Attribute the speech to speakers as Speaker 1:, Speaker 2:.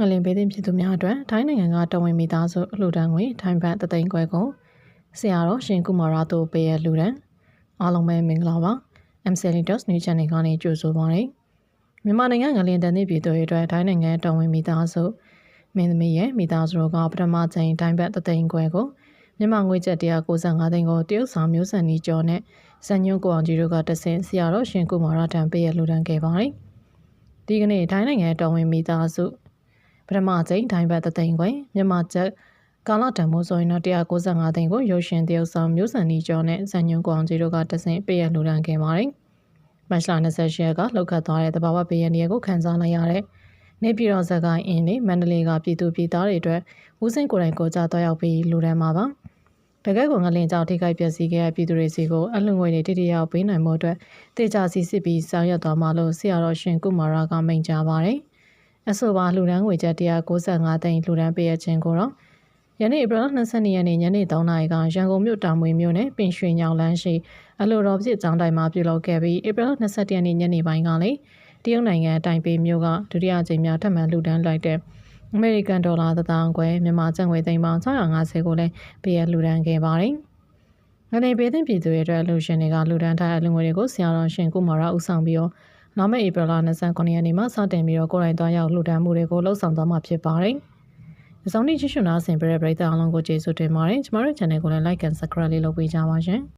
Speaker 1: ငလင်ပေးသည့်ပြည်သူများအတွက်ထိုင်းနိုင်ငံကတော်ဝင်မိသားစုအလှူဒန်းငွေထိုင်းဘတ်တသိန်းခွဲကိုဆရာတော်ရှင်ကုမာရတို့ပေးရလှူဒန်းအားလုံးပဲမင်္ဂလာပါ MCLDOS News Channel ကနေကြိုဆိုပါရစေမြန်မာနိုင်ငံငလင်တန်သည့်ပြည်သူတွေအတွက်ထိုင်းနိုင်ငံတော်ဝင်မိသားစုမင်းသမီးရဲ့မိသားစုတို့ကပထမချိန်ထိုင်းဘတ်တသိန်းခွဲကိုမြန်မာငွေကျပ်195သိန်းကိုတရုတ်ဆောင်မျိုးစံနီကျော်နဲ့စံညွန့်ကိုအောင်ကြီးတို့ကတဆင့်ဆရာတော်ရှင်ကုမာရတံပေးရလှူဒန်းခဲ့ပါတယ်ဒီကနေ့ထိုင်းနိုင်ငံတော်ဝင်မိသားစု ပထမချိန်ဒိုင်းဘတ်သသိန်းခွင်မြန်မာကျပ်ကာလတန်မိုးဆိုရင်တော့195သိန်းကိုရုပ်ရှင်တရုတ်ဆောင်မျိုးစံနီကျော်နဲ့ဇန်ညွန့်ကွန်ကြီးတို့ကတဆင့်ပေးရလှူဒန်းခဲ့ပါတယ်။မတ်လ28ရက်ကလှုပ်ခတ်သွားတဲ့တဘာဝပေးရနေကိုခန်းစားလိုက်ရတဲ့နေပြည်တော်ဇက်ကိုင်းအင်းနဲ့မန္တလေးကပြည်သူပြည်သားတွေအတွက်ဦးစင်းကိုယ်တိုင်ကိုကြသွားရောက်ပြီးလှူဒန်းမှာပါ။တကယ်ကိုငလင်ကြောင့်ထိခိုက်ပျက်စီးခဲ့တဲ့ပြည်သူတွေစီကိုအလှငွေတွေတိတိယောက်ပေးနိုင်မှုအတွက်တေချာစီစစ်ပြီးဆောင်ရွက်သွားမှာလို့ဆရာတော်ရှင်ကုမာရကမိန့်ကြားပါတယ်။ အဆိုပါလှူဒန်းငွေကျပ်195သိန်းလှူဒန်းပေးရခြင်းကိုတော့ယနေ့ဧပြီလ22ရက်နေ့ညနေ3နာရီကရန်ကုန်မြို့တောင်မွေမြို့နယ်ပင်ရွှေညောင်လန်းရှိအလိုတော်ပြစ်ကျောင်းတိုင်မှာပြုလုပ်ခဲ့ပြီးဧပြီလ22ရက်နေ့ညနေပိုင်းကလည်းတရုတ်နိုင်ငံတိုင်ပေမြို့ကဒုတိယကြိမ်မြောက်ထပ်မံလှူဒန်းလိုက်တဲ့အမေရိကန်ဒေါ်လာ1000ခွဲမြန်မာကျပ်ငွေသိန်းပေါင်း650ကိုလည်းပေးရလှူဒန်းခဲ့ပါတယ်။ငနေပေးတဲ့ပြည်သူတွေအတွက်လူရှင်တွေကလူဒန်းထားတဲ့လူငွေတွေကိုဆရာတော်ရှင်ကုမာရဦးဆောင်ပြီးတော့ နောက်မယ့်ဧပြီလ29ရက်နေ့မှာစတင်ပြီးတော့ကိုယ်တိုင်သွားရောက်လှူဒန်းမှုတွေကိုလှုပ်ဆောင်သွားမှာဖြစ်ပါတယ်။အစောင်းနေ့ချစ်ရှင်နာဆင်ပြတဲ့ပရိသတ်အားလုံးကိုကျေးဇူးတင်ပါတယ်။ကျမတို့ channel ကိုလည်း like and subscribe လေးလုပ်ပေးကြပါရှင်။